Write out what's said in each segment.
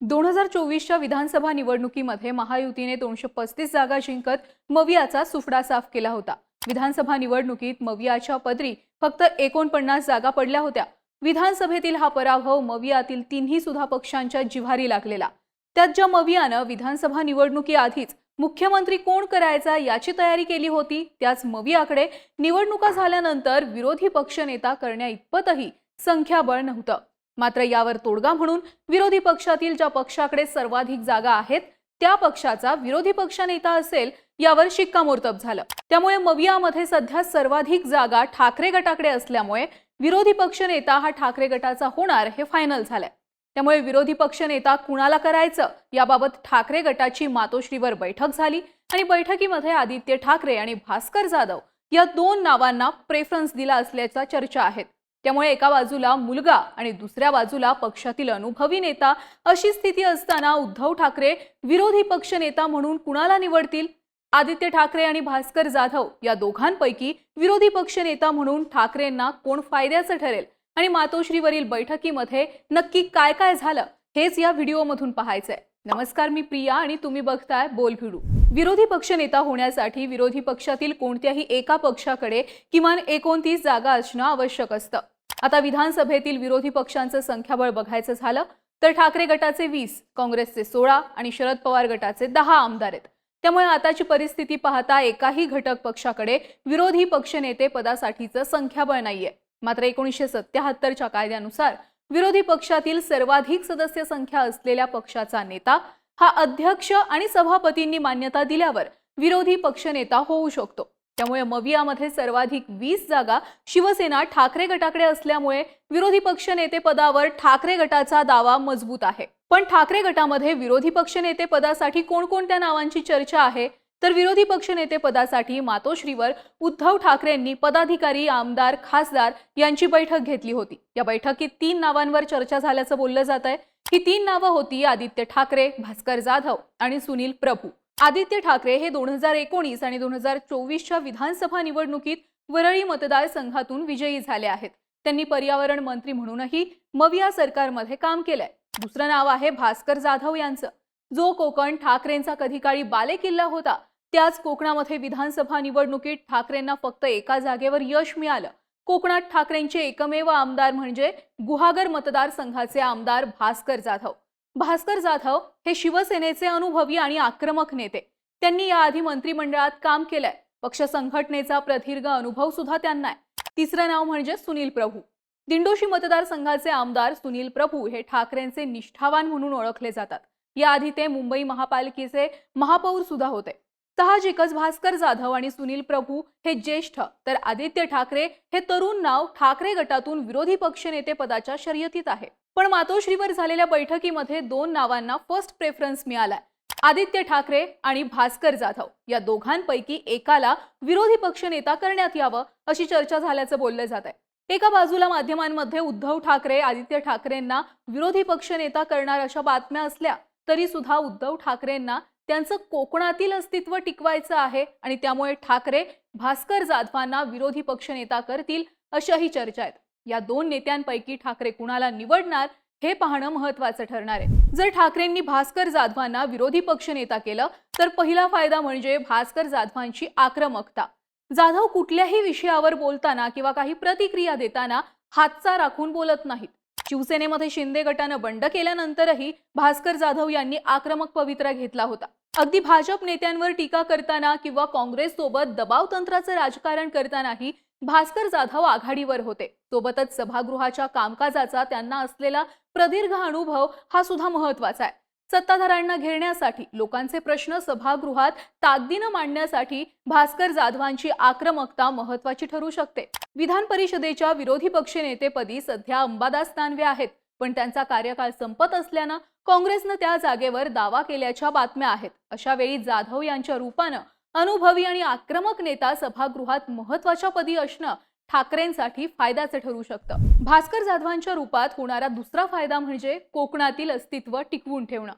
दोन हजार चोवीसच्या विधानसभा निवडणुकीमध्ये महायुतीने दोनशे पस्तीस जागा जिंकत मवियाचा सुफडा साफ केला होता. विधानसभा निवडणुकीत मवियाच्या पदरी फक्त एकोणपन्नास जागा पडल्या होत्या. विधानसभेतील हा पराभव मवियातील तिन्ही सुद्धा पक्षांच्या जिव्हारी लागलेला. त्यात ज्या मवियानं विधानसभा निवडणुकीआधीच मुख्यमंत्री कोण करायचा याची तयारी केली होती त्याच मवियाकडे निवडणुका झाल्यानंतर विरोधी पक्षनेता करण्या इतपतही संख्याबळ नव्हतं. मात्र यावर तोडगा म्हणून विरोधी पक्षातील ज्या पक्षाकडे सर्वाधिक जागा आहेत त्या पक्षाचा विरोधी पक्षनेता असेल यावर शिक्कामोर्तब झालं. त्यामुळे मवियामध्ये सध्या सर्वाधिक जागा ठाकरे गटाकडे असल्यामुळे विरोधी पक्षनेता हा ठाकरे गटाचा होणार हे फायनल झालंय. त्यामुळे विरोधी पक्षनेता कुणाला करायचं याबाबत ठाकरे गटाची मातोश्रीवर बैठक झाली आणि बैठकीमध्ये आदित्य ठाकरे आणि भास्कर जाधव या दोन नावांना प्रेफरन्स दिला असल्याच्या चर्चा आहेत. त्यामुळे एका बाजूला मुलगा आणि दुसऱ्या बाजूला पक्षातील अनुभवी नेता अशी स्थिती असताना उद्धव ठाकरे विरोधी पक्ष नेता म्हणून कुणाला निवडतील? आदित्य ठाकरे आणि भास्कर जाधव या दोघांपैकी विरोधी पक्ष नेता म्हणून ठाकरेंना कोण फायद्याचं ठरेल? आणि मातोश्रीवरील बैठकीमध्ये नक्की काय काय झालं? हेच या व्हिडिओमधून पाहायचंय. नमस्कार मी प्रिया आणि तुम्ही बघताय बोल भिडू. विरोधी पक्षनेता होण्यासाठी विरोधी पक्षातील कोणत्याही एका पक्षाकडे किमान एकोणतीस जागा असणं आवश्यक असतं. आता विधानसभेतील विरोधी पक्षांचं संख्याबळ बघायचं झालं तर ठाकरे गटाचे वीस काँग्रेसचे सोळा आणि शरद पवार गटाचे दहा आमदार आहेत. त्यामुळे आताची परिस्थिती पाहता एकाही घटक पक्षाकडे विरोधी पक्षनेते पदासाठीचं संख्याबळ नाहीये. मात्र एकोणीसशे सत्याहत्तरच्या कायद्यानुसार विरोधी पक्षातील सर्वाधिक सदस्य संख्या असलेल्या पक्षाचा नेता हा अध्यक्ष आणि सभापतींनी मान्यता दिल्यावर विरोधी पक्षनेता होऊ शकतो. त्यामुळे मवियामध्ये सर्वाधिक वीस जागा शिवसेना ठाकरे गटाकडे असल्यामुळे विरोधी पक्षनेते पदावर ठाकरे गटाचा दावा मजबूत आहे. पण ठाकरे गटामध्ये विरोधी पक्षनेते पदासाठी कोणकोणत्या नावांची चर्चा आहे? तर विरोधी पक्षनेते पदासाठी मातोश्रीवर उद्धव ठाकरेंनी पदाधिकारी आमदार खासदार यांची बैठक घेतली होती. या बैठकीत तीन नावांवर चर्चा झाल्याचं बोललं जात आहे. ही तीन नावं होती आदित्य ठाकरे भास्कर जाधव आणि सुनील प्रभू. आदित्य ठाकरे हे दोन हजार एकोणीस आणि दोन हजार चोवीसच्या विधानसभा निवडणुकीत वरळी मतदारसंघातून विजयी झाले आहेत. त्यांनी पर्यावरण मंत्री म्हणूनही मविया सरकारमध्ये काम केलंय. दुसरं नाव आहे भास्कर जाधव यांचं. जो कोकण ठाकरेंचा कधी काळी बालेकिल्ला होता त्याच कोकणामध्ये विधानसभा निवडणुकीत ठाकरेंना फक्त एका जागेवर यश मिळालं. कोकणात ठाकरेंचे एकमेव आमदार म्हणजे गुहागर मतदारसंघाचे आमदार भास्कर जाधव. भास्कर जाधव हे शिवसेनेचे अनुभवी आणि आक्रमक नेते. त्यांनी याआधी मंत्रिमंडळात काम केलंय. पक्ष संघटनेचा प्रदीर्घ अनुभव सुद्धा त्यांना आहे. तिसरं नाव म्हणजे सुनील प्रभू. दिंडोशी मतदारसंघाचे आमदार सुनील प्रभू हे ठाकरेंचे निष्ठावान म्हणून ओळखले जातात. याआधी ते मुंबई महापालिकेचे महापौर सुद्धा होते. साहजिकच भास्कर जाधव आणि सुनील प्रभू हे ज्येष्ठ. तर आदित्य ठाकरे हे तरुण नाव ठाकरे गटातून विरोधी पक्षनेते पदाच्या शर्यतीत आहे. पण मातोश्रीवर झालेल्या बैठकीमध्ये दोन नावांना फर्स्ट प्रेफरन्स मिळालाय. आदित्य ठाकरे आणि भास्कर जाधव या दोघांपैकी एकाला विरोधी पक्षनेता करण्यात यावं अशी चर्चा झाल्याचं बोललं जात आहे एका बाजूला माध्यमांमध्ये उद्धव ठाकरे आदित्य ठाकरेंना विरोधी पक्षनेता करणार अशा बातम्या असल्या तरी सुद्धा उद्धव ठाकरेंना त्यांचं कोकणातील अस्तित्व टिकवायचं आहे आणि त्यामुळे ठाकरे भास्कर जाधवांना विरोधी पक्षनेता करतील अशाही चर्चा आहेत. या दोन नेत्यांपैकी ठाकरे कुणाला निवडणार हे पाहणं महत्वाचं ठरणार आहे. जर ठाकरेंनी भास्कर जाधवांना विरोधी पक्षनेता केलं तर पहिला फायदा म्हणजे भास्कर जाधवांची आक्रमकता. जाधव कुठल्याही विषयावर बोलताना किंवा काही प्रतिक्रिया देताना हातचा राखून बोलत नाहीत. शिवसेनेमध्ये शिंदे गटानं बंड केल्यानंतरही भास्कर जाधव यांनी आक्रमक पवित्रा घेतला होता. अगदी भाजप नेत्यांवर टीका करताना किंवा काँग्रेस सोबत दबाव तंत्राचं राजकारण करतानाही भास्कर जाधव आघाडीवर होते. सोबतच सभागृहाच्या कामकाजाचा त्यांना असलेला प्रदीर्घ अनुभव हा सुद्धा महत्त्वाचा आहे. सत्ताधाऱ्यांना घेरण्यासाठी लोकांचे प्रश्न सभागृहात ताकदीनं मांडण्यासाठी भास्कर जाधवांची आक्रमकता महत्वाची ठरू शकते. विधान परिषदेच्या विरोधी पक्षनेतेपदी सध्या अंबादास दानवे आहेत पण त्यांचा कार्यकाळ संपत असल्यानं काँग्रेसनं त्या जागेवर दावा केल्याच्या बातम्या आहेत. अशा वेळी जाधव यांच्या रूपानं अनुभवी आणि आक्रमक नेता सभागृहात महत्त्वाच्या पदी असणं ठाकरेंसाठी फायद्याचं ठरू शकतं. भास्कर जाधवांच्या रूपात होणारा दुसरा फायदा म्हणजे कोकणातील अस्तित्व टिकवून ठेवणं.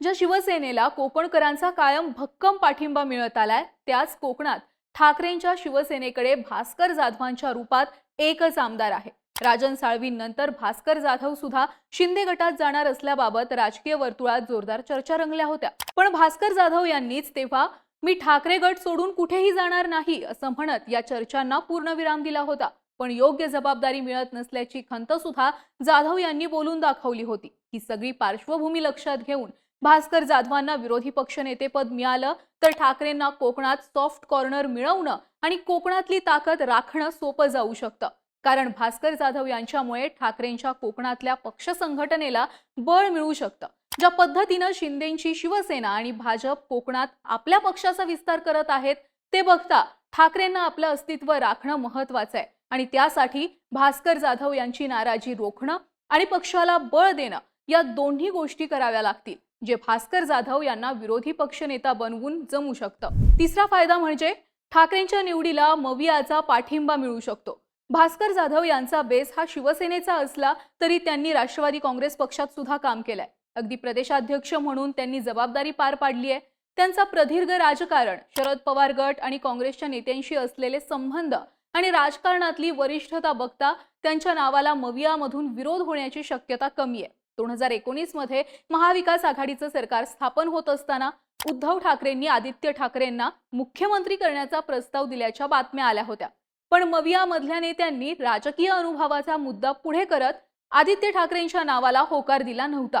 ज्या शिवसेनेला कोकणकरांचा कायम भक्कम पाठिंबा मिळत आलाय त्याच कोकणात ठाकरेंच्या शिवसेनेकडे भास्कर जाधवांच्या रूपात एकच आमदार आहे. राजन साळवींनंतर भास्कर जाधव सुद्धा शिंदे गटात जाणार असल्याबाबत राजकीय वर्तुळात जोरदार चर्चा रंगल्या होत्या. पण भास्कर जाधव यांनीच तेव्हा मी ठाकरे गट सोडून कुठेही जाणार नाही असं म्हणत या चर्चांना पूर्णविराम दिला होता. पण योग्य जबाबदारी मिळत नसल्याची खंत सुद्धा जाधव यांनी बोलून दाखवली होती. ही सगळी पार्श्वभूमी लक्षात घेऊन भास्कर जाधवांना विरोधी पक्षनेतेपद मिळालं तर ठाकरेंना कोकणात सॉफ्ट कॉर्नर मिळवणं आणि कोकणातली ताकद राखणं सोपं जाऊ शकतं. कारण भास्कर जाधव यांच्यामुळे ठाकरेंच्या कोकणातल्या पक्ष संघटनेला बळ मिळू शकतं. ज्या पद्धतीनं शिंदेची शिवसेना आणि भाजप कोकणात आपल्या पक्षाचा विस्तार करत आहेत ते बघता ठाकरेंना आपलं अस्तित्व राखणं महत्वाचं आहे. आणि त्यासाठी भास्कर जाधव यांची नाराजी रोखणं आणि पक्षाला बळ देणं या दोन्ही गोष्टी कराव्या लागतील जे भास्कर जाधव यांना विरोधी पक्षनेता बनवून जमू शकतं. तिसरा फायदा म्हणजे ठाकरेंच्या निवडीला मवियाचा पाठिंबा मिळू शकतो. भास्कर जाधव यांचा बेस हा शिवसेनेचा असला तरी त्यांनी राष्ट्रवादी काँग्रेस पक्षात सुद्धा काम केलंय. अगदी प्रदेशाध्यक्ष म्हणून त्यांनी जबाबदारी पार पाडली आहे. त्यांचा प्रदीर्घ राजकारण शरद पवार गट आणि काँग्रेसच्या नेत्यांशी असलेले संबंध आणि राजकारणातली वरिष्ठता बघता त्यांच्या नावाला मवियामधून विरोध होण्याची शक्यता कमी आहे. दोन हजार एकोणीसमध्ये महाविकास आघाडीचं सरकार स्थापन होत असताना उद्धव ठाकरेंनी आदित्य ठाकरेंना मुख्यमंत्री करण्याचा प्रस्ताव दिल्याच्या बातम्या आल्या होत्या. पण मवियामधल्या नेत्यांनी राजकीय अनुभवाचा मुद्दा पुढे करत आदित्य ठाकरेंच्या नावाला होकार दिला नव्हता.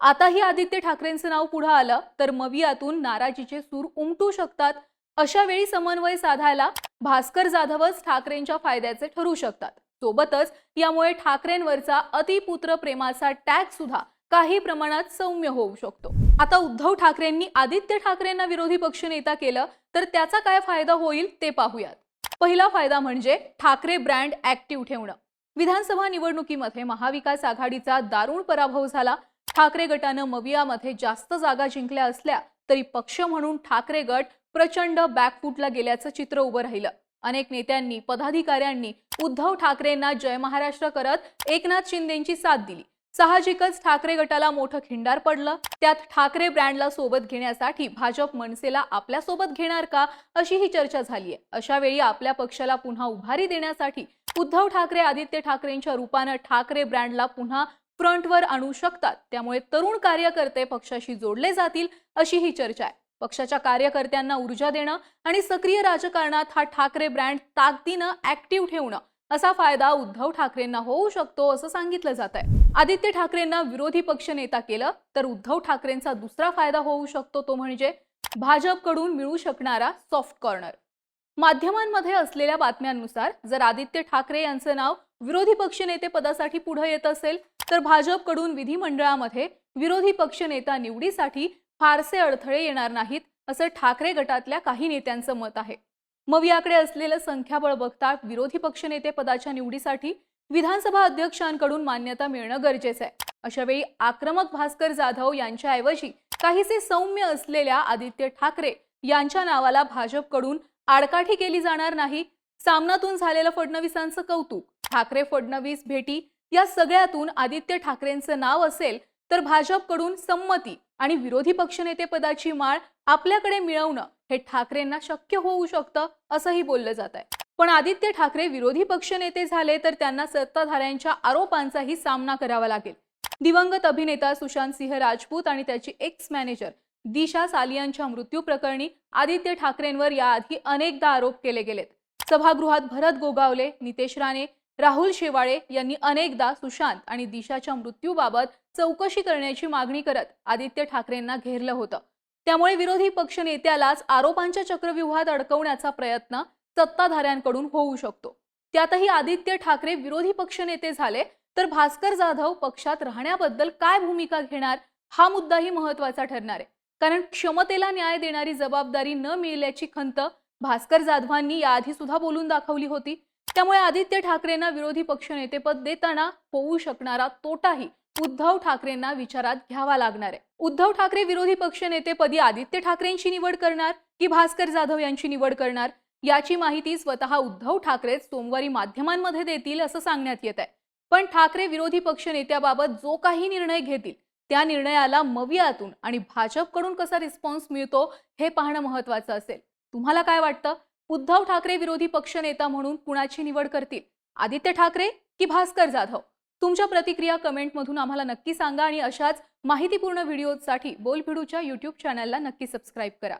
आताही आदित्य ठाकरेंचं नाव पुढे आलं तर मवियातून नाराजीचे सूर उमटू शकतात. अशा वेळी समन्वय साधायला भास्कर जाधवच ठाकरेंच्या फायद्याचे ठरू शकतात. सोबतच यामुळे ठाकरेंवरचा अतिपुत्र प्रेमाचा टॅग सुद्धा काही प्रमाणात सौम्य होऊ शकतो. आता उद्धव ठाकरेंनी आदित्य ठाकरेंना विरोधी पक्षनेता केलं तर त्याचा काय फायदा होईल ते पाहूयात. पहिला फायदा म्हणजे ठाकरे ब्रँड ऍक्टिव्ह ठेवणं. विधानसभा निवडणुकीमध्ये महाविकास आघाडीचा दारुण पराभव झाला ठाकरे गटानं मवियामध्ये जास्त जागा जिंकल्या असल्या तरी पक्ष म्हणून ठाकरे गट प्रचंड बॅकफुटला गेल्याचं चित्र उभं राहिलं. अनेक नेत्यांनी पदाधिकाऱ्यांनी उद्धव ठाकरेंना जय महाराष्ट्र करत एकनाथ शिंदेची साथ दिली. साहजिकच ठाकरे गटाला मोठं खिंडार पडलं. त्यात ठाकरे ब्रँडला सोबत घेण्यासाठी भाजप मनसेला आपल्यासोबत घेणार का अशी ही चर्चा झाली आहे अशा वेळी आपल्या पक्षाला पुन्हा उभारी देण्यासाठी उद्धव ठाकरे आदित्य ठाकरेंच्या रूपानं ठाकरे ब्रँडला पुन्हा फ्रंटवर आणू शकतात. त्यामुळे तरुण कार्यकर्ते पक्षाशी जोडले जातील अशी ही चर्चा आहे. पक्षाच्या कार्यकर्त्यांना ऊर्जा देणं आणि सक्रिय राजकारणात हा ठाकरे ब्रँड ताकदीनं ऍक्टिव्ह ठेवणं असा फायदा उद्धव ठाकरेंना होऊ शकतो असं सांगितलं जात आहे आदित्य ठाकरेंना विरोधी पक्ष नेता केलं तर उद्धव ठाकरेंचा दुसरा फायदा होऊ शकतो तो म्हणजे भाजपकडून मिळू शकणारा सॉफ्ट कॉर्नर. माध्यमांमध्ये असलेल्या बातम्यांनुसार जर आदित्य ठाकरे यांचं नाव विरोधी पक्षनेते पदासाठी पुढे येत असेल तर भाजपकडून विधिमंडळामध्ये विरोधी पक्षनेता निवडीसाठी फारसे अडथळे येणार नाहीत असं ठाकरे गटातल्या काही नेत्यांचं मत आहे. मवियाकडे असलेलं संख्याबळ बघता विरोधी पक्षनेते पदाच्या निवडीसाठी विधानसभा अध्यक्षांकडून मान्यता मिळणं गरजेचं आहे. अशा वेळी आक्रमक भास्कर जाधव यांच्याऐवजी काहीसे सौम्य असलेल्या आदित्य ठाकरे यांच्या नावाला भाजपकडून आडकाठी केली जाणार नाही सामनातून झालेलं फडणवीसांचं कौतुक. ठाकरे फडणवीस भेटी या सगळ्यातून आदित्य ठाकरेंचं नाव असेल तर भाजपकडून संमती आणि विरोधी पक्षनेते पदाची माळ आपल्याकडे मिळवणं हे ठाकरेंना शक्य होऊ शकतं असंही बोललं जात आहे पण आदित्य ठाकरे विरोधी पक्षनेते झाले तर त्यांना सत्ताधाऱ्यांच्या आरोपांचाही सामना करावा लागेल. दिवंगत अभिनेता सुशांत सिंह राजपूत आणि त्याची एक्स मॅनेजर दिशा सालियांच्या मृत्यू प्रकरणी आदित्य ठाकरेंवर याआधी अनेकदा आरोप केले गेलेत. सभागृहात भरत गोगावले नितेश राणे राहुल शेवाळे यांनी अनेकदा सुशांत आणि दिशाच्या मृत्यूबाबत चौकशी करण्याची मागणी करत आदित्य ठाकरेंना घेरलं होतं. त्यामुळे विरोधी पक्षनेत्यालाच आरोपांच्या चक्रव्यूहात अडकवण्याचा प्रयत्न सत्ताधाऱ्यांकडून होऊ शकतो. त्यातही आदित्य ठाकरे विरोधी पक्षनेते झाले तर भास्कर जाधव पक्षात राहण्याबद्दल काय भूमिका घेणार हा मुद्दाही महत्त्वाचा ठरणार आहे. कारण क्षमतेला न्याय देणारी जबाबदारी न मिळाल्याची खंत भास्कर जाधवांनी याआधी सुद्धा बोलून दाखवली होती. त्यामुळे आदित्य ठाकरेंना विरोधी पक्षनेतेपद देताना होऊ शकणारा तोटाही उद्धव ठाकरेंना विचारात घ्यावा लागणार आहे. उद्धव ठाकरे विरोधी पक्षनेतेपदी आदित्य ठाकरेंची निवड करणार की भास्कर जाधव यांची निवड करणार? याची माहिती स्वतः उद्धव ठाकरे सोमवारी माध्यमांमध्ये देतील असं सांगण्यात येत आहे. पण ठाकरे विरोधी पक्षनेत्याबाबत जो काही निर्णय घेतील त्या निर्णयाला मवियातून आणि भाजपकडून कसा रिस्पॉन्स मिळतो हे पाहणं महत्वाचं असेल. तुम्हाला काय वाटतं? उद्धव ठाकरे विरोधी पक्षनेता म्हणून कुणाची निवड करतील? आदित्य ठाकरे की भास्कर जाधव? तुमच्या प्रतिक्रिया कमेंटमधून आम्हाला नक्की सांगा आणि अशाच माहितीपूर्ण व्हिडिओसाठी बोलभिडूच्या यूट्यूब चॅनलला नक्की सबस्क्राईब करा.